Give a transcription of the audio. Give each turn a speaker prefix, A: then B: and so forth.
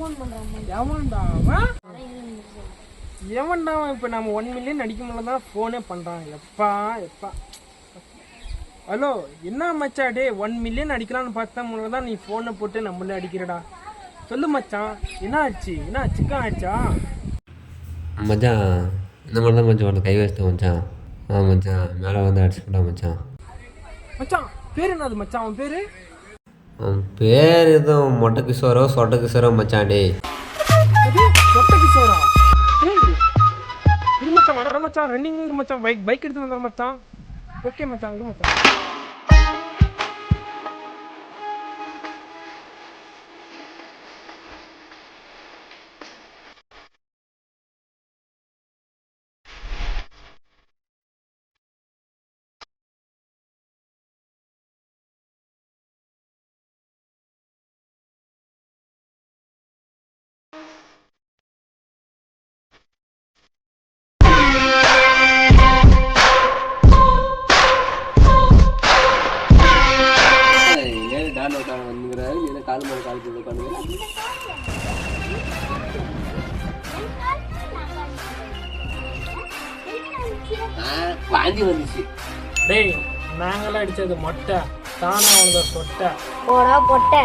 A: பண்றான்
B: எவன்டா இப்போ நம்ம ஒன் மில்லியன் அடிக்க முடியல தான் ஃபோனே பண்ணுறான் எப்பா எப்பா. ஹலோ என்ன மச்சா டே ஒன் மில்லியன் அடிக்கலாம்னு பார்த்தா முன்னாடி தான் நீ ஃபோனை போட்டு நம்மளே அடிக்கிறடா. சொல்லு மச்சான் என்ன ஆச்சு? என்ன சிக்கன் ஆச்சா?
C: மச்சான் இந்த மாதிரி தான் மச்சான் கை வச்சிட்டேன் மச்சான். ஆ மச்சான் மேலே வந்து அடிச்சுக்கிட்டா மச்சான்.
B: மச்சான் பேர் என்னது மச்சான்? அவன் பேர்?
C: அவன் பேர் எதுவும் மொட்டை கிஷோரோ சொட்ட கிஷோரோ மச்சான் டே
B: கிஷோரா இது மச்சான் மச்சான் ரன்னிங் மச்சான் பைக் பைக் எடுத்து வந்தா மச்சான். ஓகே மச்சான் மச்சான்.
C: கால் மேலே கால் போட்டு உட்காந்துக்கிறேன் வாந்தி வந்துச்சு.
B: டேய் நாங்களாம் அடிச்சது மொட்டை. தானா அவங்க சொட்டை.
A: போடா பொட்டை.